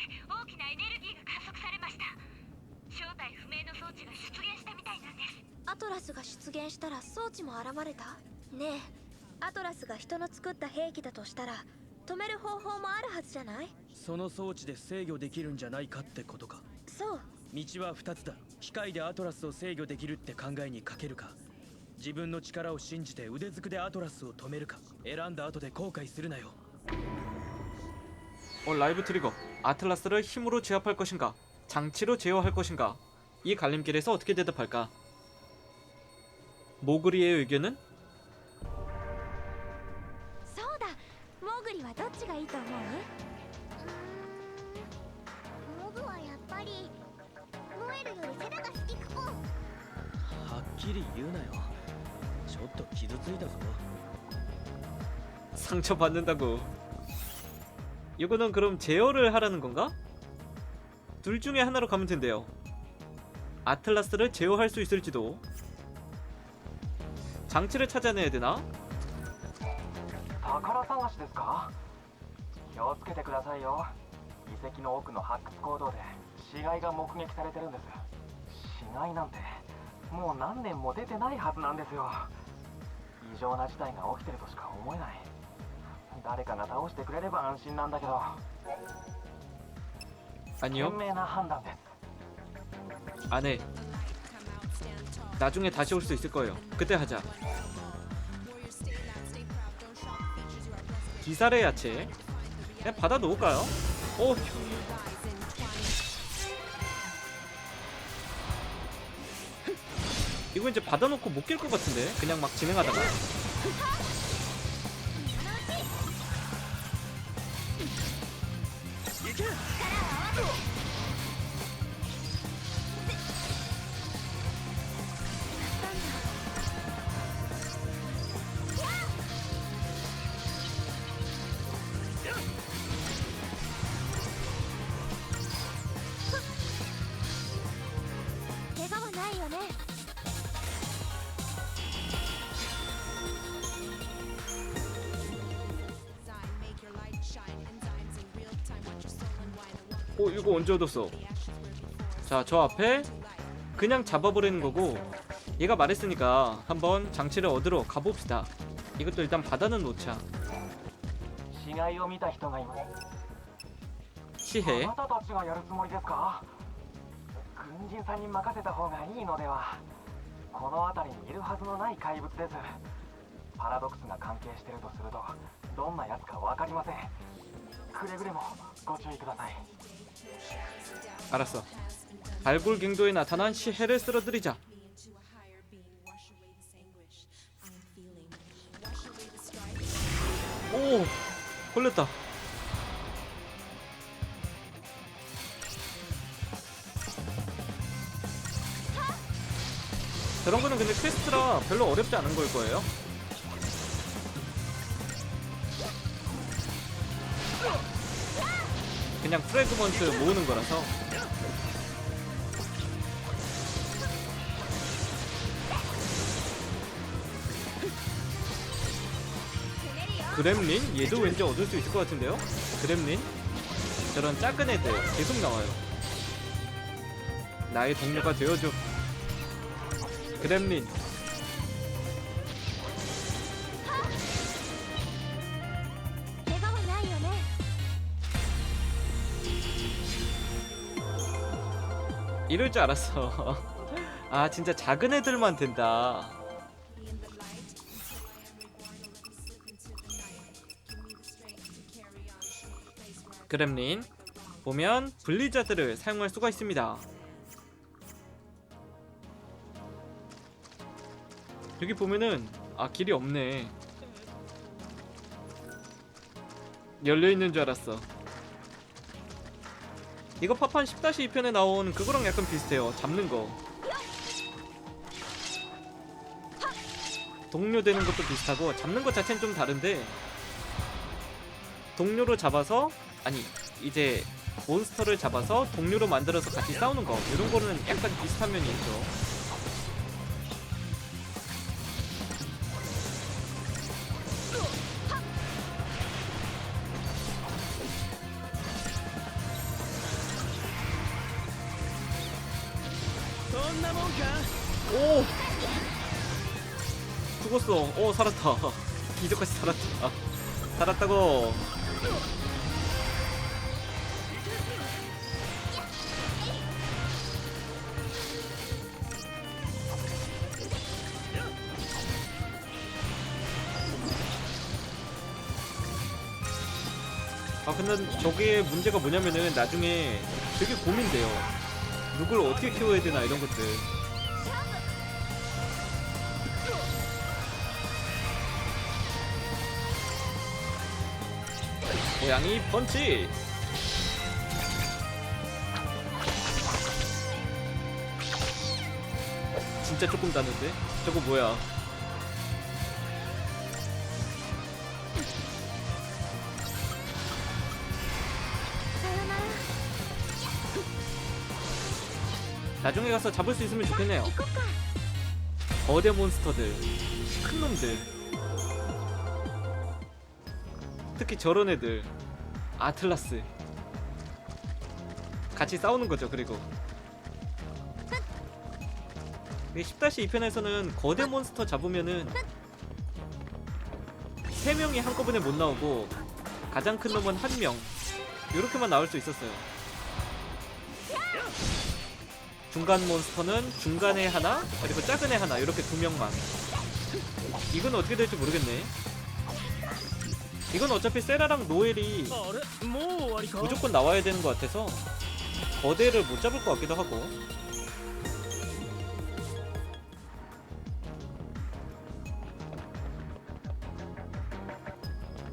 大きなエネルギーが加速されました正体不明の装置が出現したみたいなんですアトラスが出現したら装置も現れたねえアトラスが人の作った兵器だとしたら止める方法もあるはずじゃないその装置で制御できるんじゃないかってことかそう道は2つだ機械でアトラスを制御できるって考えにかけるか自分の力を信じて腕づくでアトラスを止めるか選んだ後で後悔するなよ 어, 라이브 트리거 아틀라스를 힘으로 제압할 것인가? 장치로 제어할 것인가? 이 갈림길에서 어떻게 대답할까? 모그리의 의견은? 상처 받는다고. 이거는 그럼 제어를 하라는 건가? 둘 중에 하나로 가면 된대요. 아틀라스를 제어할 수 있을지도. 장치를 찾아내야 되나? 誰かが倒してくれれば安心なんだけど 아니요 賢明な判断です 안해 나중에 다시 올 수 있을 거예요 그때 하자 기사의 야채 그냥 받아 놓을까요? 오 이거 이제 받아놓고 못 낄 것 같은데 그냥 막 진행하다가 이거 언제 얻었어? 자, 저 앞에 그냥 잡아버리는 거고 얘가 말했으니까 한번 장치를 얻으러 가봅시다. 이것도 일단 바다는 놓자. 시해. 알았어. 발굴 갱도에 나타난 시해를 쓸어들이자. 오, 걸렸다. 저런 거는 근데 퀘스트라 별로 어렵지 않은 걸 거예요. 그냥 프레그먼트 모으는 거라서 그렘린? 얘도 왠지 얻을 수 있을 것 같은데요? 그렘린? 저런 작은 애들 계속 나와요 나의 동료가 되어줘 그렘린 이럴 줄 알았어. 아 진짜 작은 애들만 된다. 그렘린 보면 블리자드를 사용할 수가 있습니다. 여기 보면은 아 길이 없네. 열려있는 줄 알았어 이거 파판 10-2편에 나온 그거랑 약간 비슷해요. 잡는 거. 동료 되는 것도 비슷하고 잡는 것 자체는 좀 다른데 동료로 잡아서 아니 이제 몬스터를 잡아서 동료로 만들어서 같이 싸우는 거 이런 거는 약간 비슷한 면이 있죠. 오! 죽었어. 오 살았다. 기적같이 살았다. 살았다고. 아 근데 저게 문제가 뭐냐면은 나중에 되게 고민돼요 누굴 어떻게 키워야 되나 이런 것들. 고양이 펀치! 진짜 조금 다는데? 저거 뭐야 나중에 가서 잡을 수 있으면 좋겠네요. 거대 몬스터들 큰 놈들. 특히 저런 애들 아틀라스. 같이 싸우는 거죠 그리고. 10-2편에서는 거대 몬스터 잡으면은 3명이 한꺼번에 못 나오고 가장 큰 놈은 1명. 이렇게만 나올 수 있었어요 중간 몬스터는 중간에 하나 그리고 작은 애 하나 이렇게 두 명만. 이건 어떻게 될지 모르겠네. 이건 어차피 세라랑 노엘이 무조건 나와야 되는 것 같아서 거대를 못 잡을 것 같기도 하고.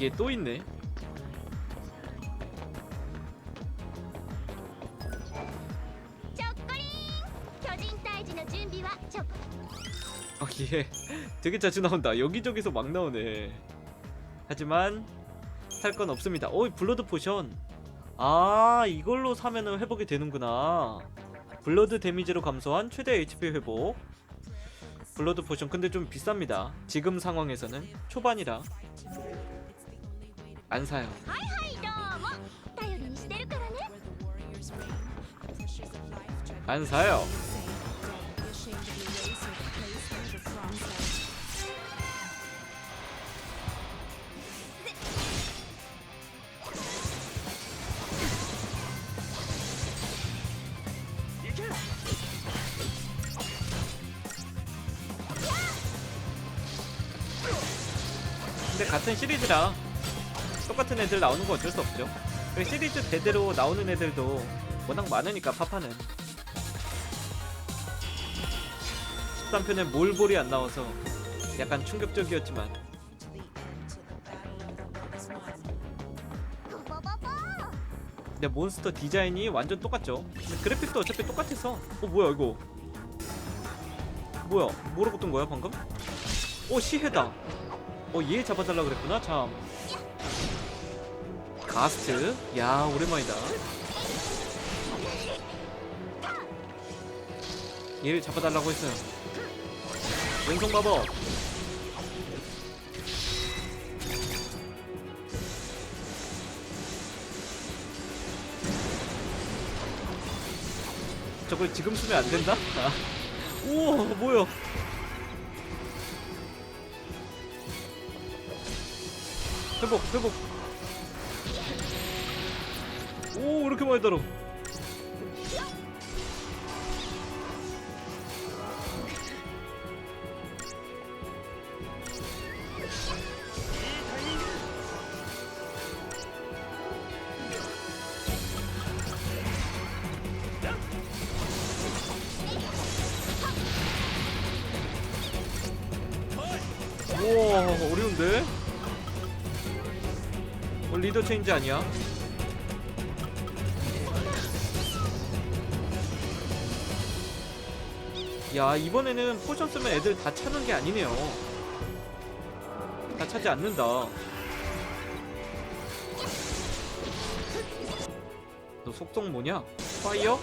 얘 또 있네. 기회 예, 되게 자주 나온다. 여기저기서 막 나오네. 하지만 살 건 없습니다. 오이 블러드 포션. 아 이걸로 사면은 회복이 되는구나. 블러드 데미지로 감소한 최대 HP 회복. 블러드 포션 근데 좀 비쌉니다. 지금 상황에서는 초반이라. 안 사요. 안 사요. 근데 같은 시리즈라 똑같은 애들 나오는 건 어쩔 수 없죠. 그 시리즈 대대로 나오는 애들도 워낙 많으니까 파파는. 13편에 몰볼이 안 나와서 약간 충격적이었지만. 근데 몬스터 디자인이 완전 똑같죠. 근데 그래픽도 어차피 똑같아서. 어 뭐야 이거. 뭐야 뭐라고 뜬 거야 방금? 어, 오 시해다. 어얘 잡아달라 그랬구나 참. 가스트. 야 오랜만이다. 얘를 잡아달라고 했어요. 왼손 마법. 저걸 지금 쓰면 안 된다? 아. 우와 뭐야 회복 회복 오 이렇게 많이 달아 우와 어려운데? 어, 리더 체인지 아니야? 야 이번에는 포션 쓰면 애들 다 차는 게 아니네요 다 차지 않는다 너 속성 뭐냐? 파이어?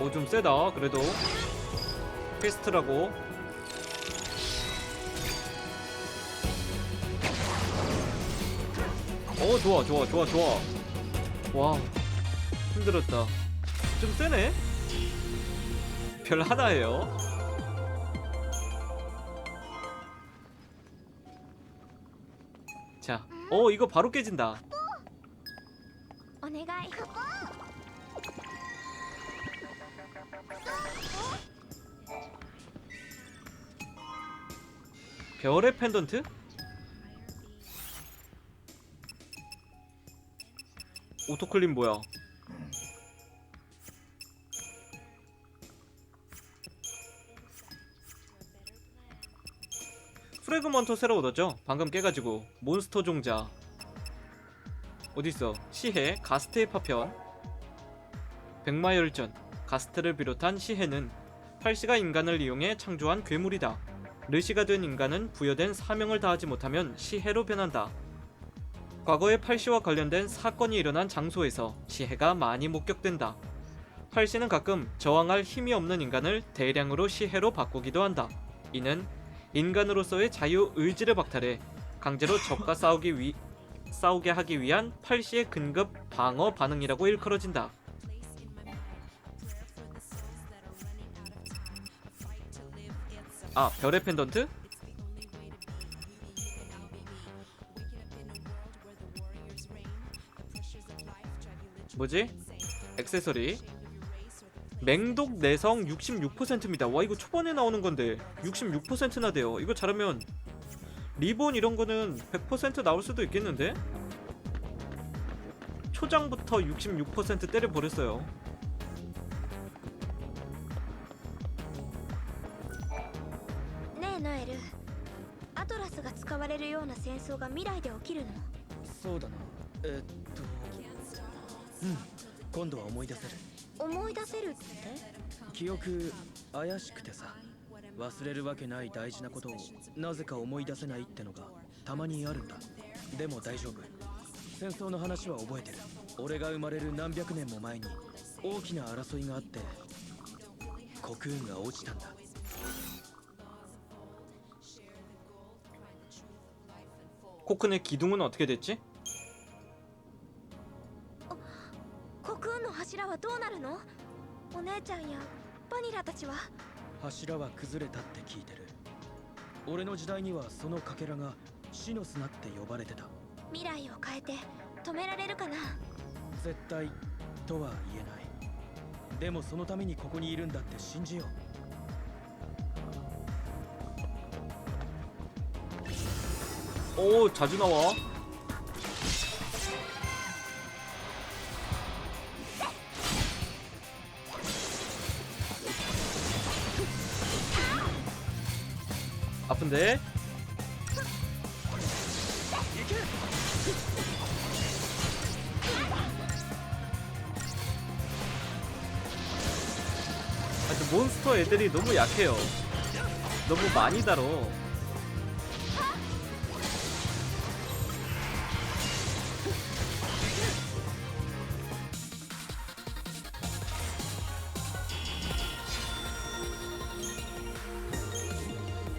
오 좀 세다 그래도 퀘스트라고 오 좋아 좋아 좋아 좋아 와 힘들었다 좀 세네 별 하나예요 자, 어 이거 바로 깨진다. お願い 별의 펜던트? 오토클린 뭐야? 프레그먼토 새로 얻었죠? 방금 깨가지고 몬스터 종자 어딨어? 시해 가스트의 파편 백마열전 가스트를 비롯한 시해는 팔시가 인간을 이용해 창조한 괴물이다 르시가 된 인간은 부여된 사명을 다하지 못하면 시해로 변한다. 과거에 팔시와 관련된 사건이 일어난 장소에서 시해가 많이 목격된다. 팔시는 가끔 저항할 힘이 없는 인간을 대량으로 시해로 바꾸기도 한다. 이는 인간으로서의 자유 의지를 박탈해 강제로 적과 싸우기 위 싸우게 하기 위한 팔시의 근급 방어 반응이라고 일컬어진다. 아 별의 펜던트? 뭐지? 액세서리 맹독 내성 66%입니다 와 이거 초반에 나오는 건데 66%나 돼요 이거 잘하면 리본 이런 거는 100% 나올 수도 있겠는데? 초장부터 66% 때려버렸어요 るような戦争が未来で起きるの。そうだな。えっとうん。今度は思い出せる。思い出せるって？記憶怪しくてさ。忘れるわけない大事なことをなぜか思い出せないってのがたまにあるんだ。でも大丈夫。戦争の話は覚えてる。俺が生まれる何百年も前に大きな争いがあって国運が落ちたんだ 코큰의 기둥은 어떻게 됐지? 国運の柱はどうなるのお姉ちゃんやバニラたちは柱は崩れたって聞いてる俺の時代にはそのかけらが死の砂って呼ばれてた未来を変えて止められるかな絶対とは言えないでもそのためにここにいるんだって信じよう 오 자주 나와 아픈데 아, 저 몬스터 애들이 너무 약해요. 너무 많이 다뤄.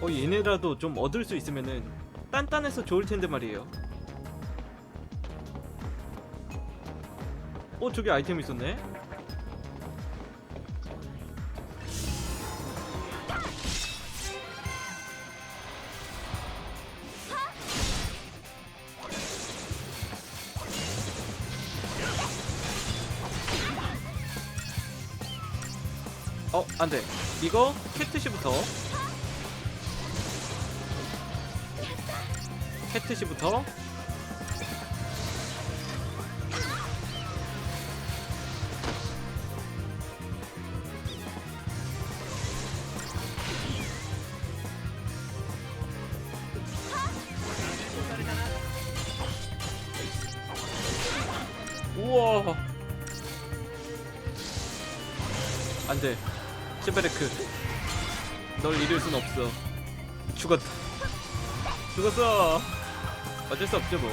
어 얘네라도 좀 얻을 수 있으면은 단단해서 좋을 텐데 말이에요. 어 저기 아이템 있었네. 어 안돼 이거 캣트시부터 캣트시부터. 우와. 안돼. 셰베르크. 널 잃을 순 없어. 죽었다. 죽었어 어쩔 수 없죠 뭐.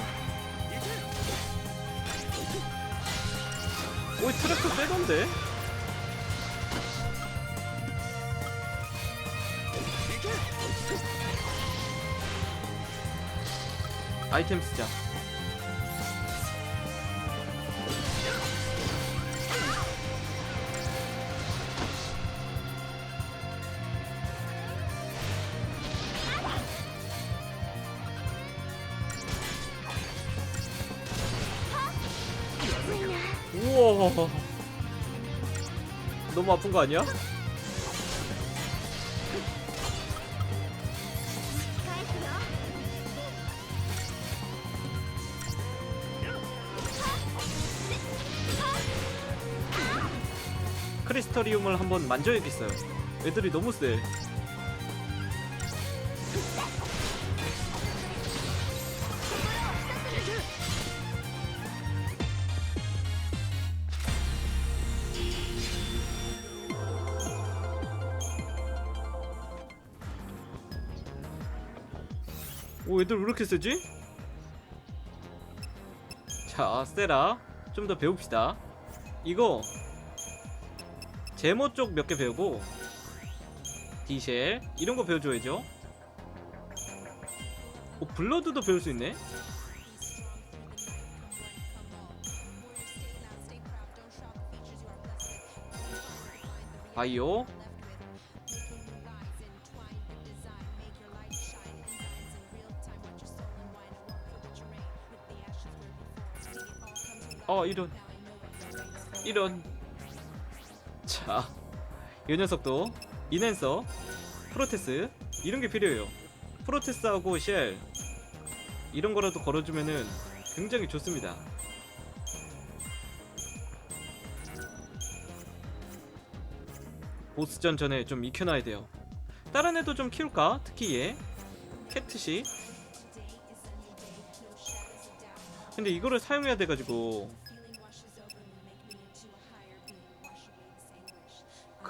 오이 트랙도 빼던데? 아이템 쓰자. 쓴 거 아니야? 크리스터리움을 한번 만져야겠어요 애들이 너무 세 오, 애들 왜 이렇게 세지? 자, 세라. 좀 더 배웁시다. 이거 제모 쪽 몇 개 배우고 디쉘 이런 거 배워줘야죠. 오 블러드도 배울 수 있네. 바이오 어 이런 이런 자, 이 녀석도 이넨서, 프로테스 이런 게 필요해요. 프로테스하고 쉘 이런 거라도 걸어주면은 굉장히 좋습니다. 보스전 전에 좀 익혀놔야 돼요. 다른 애도 좀 키울까? 특히 얘 캐트시. 근데 이거를 사용해야 돼가지고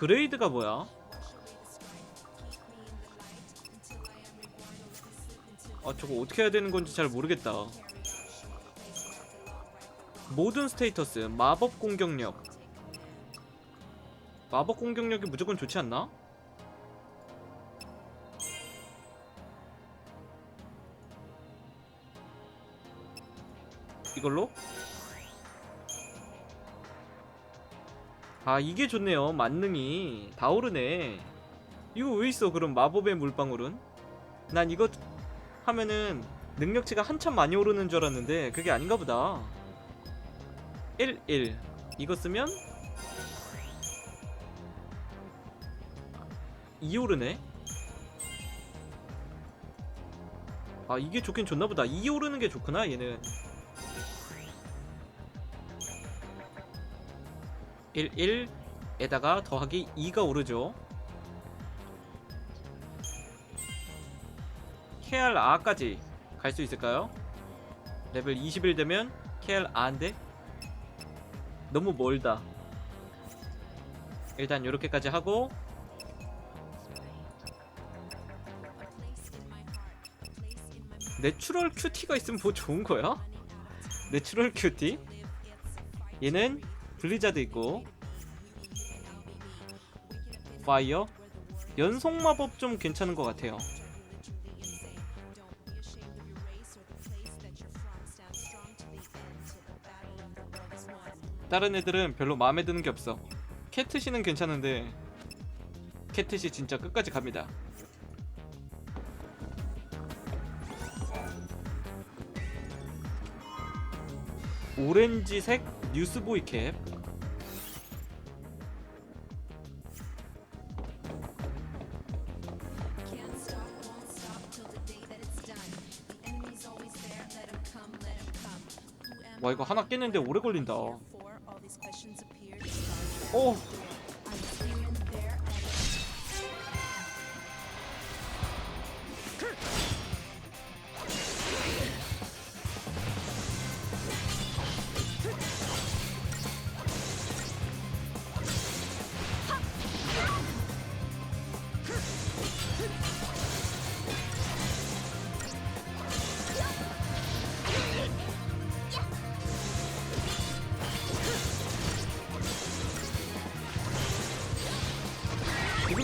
그레이드가 뭐야? 아 저거 어떻게 해야 되는 건지 잘 모르겠다. 모든 스테이터스 마법 공격력 마법 공격력이 무조건 좋지 않나? 이걸로? 아 이게 좋네요. 만능이. 다 오르네. 이거 왜 있어 그럼 마법의 물방울은? 난 이거 하면은 능력치가 한참 많이 오르는 줄 알았는데 그게 아닌가 보다. 1 1 이거 쓰면? 2 오르네? 아 이게 좋긴 좋나 보다. 2 오르는 게 좋구나 얘는 1 1에다가 더하기 2가 오르죠. KR R까지 갈 수 있을까요? 레벨 21 되면 KR R인데 너무 멀다. 일단 이렇게까지 하고 내추럴 큐티가 있으면 뭐 좋은 거야? 내추럴 큐티? 얘는 블리자드 있고 파이어 연속 마법 좀 괜찮은 것 같아요. 다른 애들은 별로 마음에 드는 게 없어. 캐트시는 괜찮은데 캐트시 진짜 끝까지 갑니다. 오렌지색 뉴스보이 캡 와 이거 하나 깼는데 오래 걸린다. 오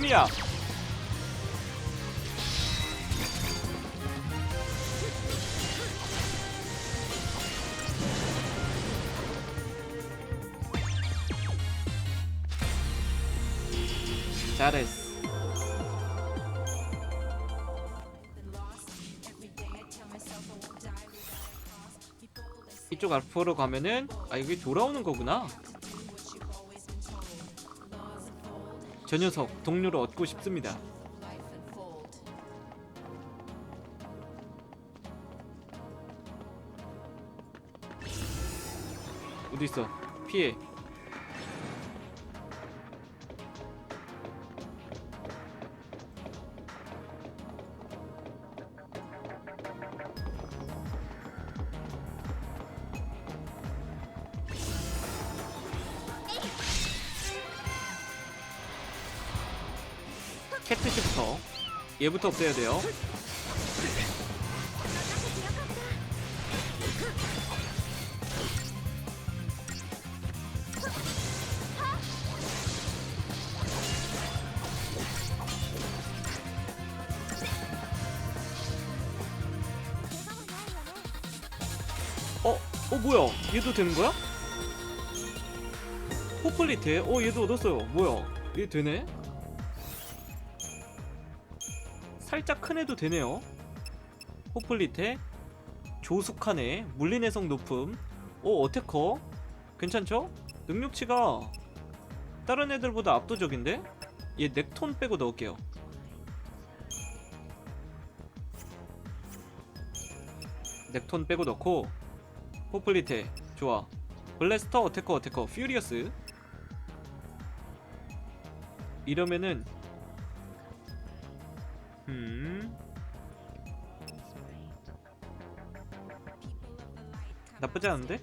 옵니다. 잘했어. 이쪽 앞으로 가면은 아 이게 돌아오는 거구나. 저 녀석 동료를 얻고 싶습니다. 어디 있어? 피해 캐트시부터 얘부터 없애야 돼요 어? 어 뭐야 얘도 되는 거야? 호플리테? 어 얘도 얻었어요 뭐야 얘 되네? 살짝 큰 애도 되네요. 호플리테 조숙하네 물리 내성 높음. 오 어테커. 괜찮죠? 능력치가 다른 애들보다 압도적인데? 얘 넥톤 빼고 넣을게요. 넥톤 빼고 넣고. 호플리테 좋아. 블래스터 어테커 어테커. 퓨리어스. 이러면은 음. 나쁘지 않은데?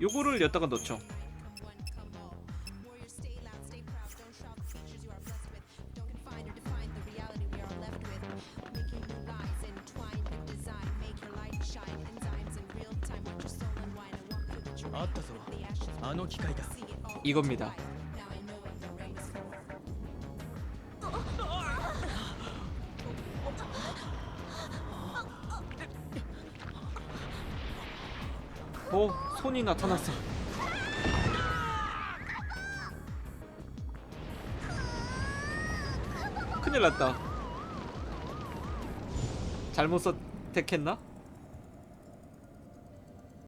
요거를 여기다가 넣죠. 이겁니다. 손이 나타났어 큰일 났다 잘못 선택했나?